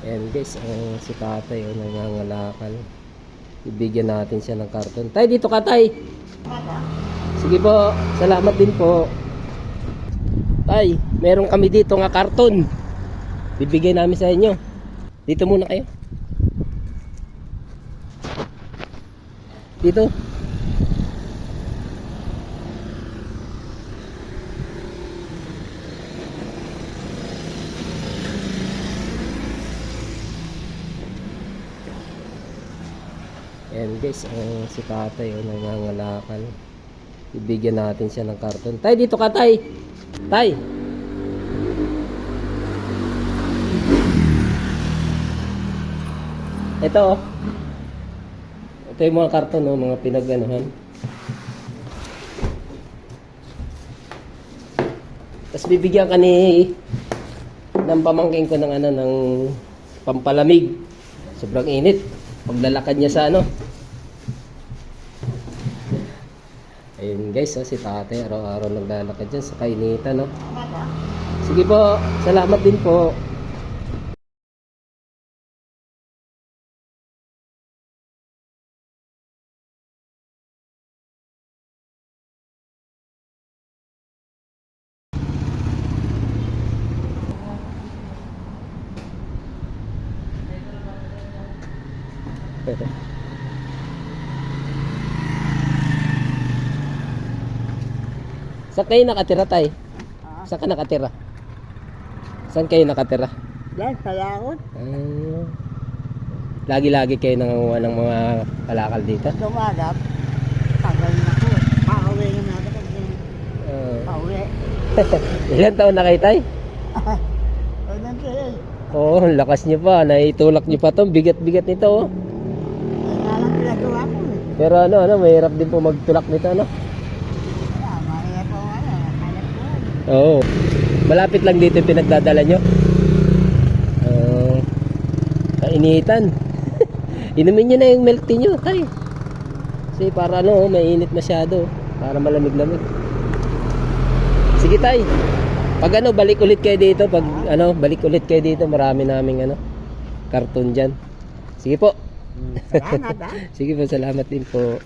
Ayan guys, ang si tatay oh, nangangalakal. Ibigyan natin siya ng karton. Tay, dito ka tay. Sige po, salamat din po. Tay, meron kami dito nga karton. Bibigay namin sa inyo. Dito muna kayo. Dito. Ayan guys, ang si tatay oh, nangangalakal. Ibigyan natin siya ng karton. Tay, dito ka tay. Tay. Ito oh. Ito yung mga karton oh, mga pinaganohan. Tapos bibigyan ka ni ng pamangking ko ng ano ng pampalamig. Sobrang init. Paglalakad niya sa ano. Ayun guys, oh, si tate araw-araw naglalakad dyan sa kainitan. No? Sige po, salamat din po. Saan kayo nakatira tay? Saan ka nakatira? Saan kayo nakatira? Yan, palakot. Ah, lagi-lagi kayo nanganguha ng mga kalakal dito? Dumagap. Tagal na ko. Pauwi na natin kasi. Ah, Pauwi. ilan taon na kayo tay? O nandiyan eh. Oo, oh, lakas niyo pa. Naitulak niyo pa to. Bigat-bigat nito oh. Yan nga lang pinagawa ko eh. Pero ano, ano, mahirap din po magtulak nito ano. Oo. Malapit lang dito yung pinagdadala nyo. Oo. kainitan. Inumin nyo na yung milk tea nyo, tay. Kasi para ano, mainit masyado. Para malamig-lamig. Sige, tay. Pag ano, balik ulit kayo dito. Pag ano, balik ulit kayo dito. Marami naming ano, karton dyan. Sige po. Salamat ah. Sige po, salamat din po.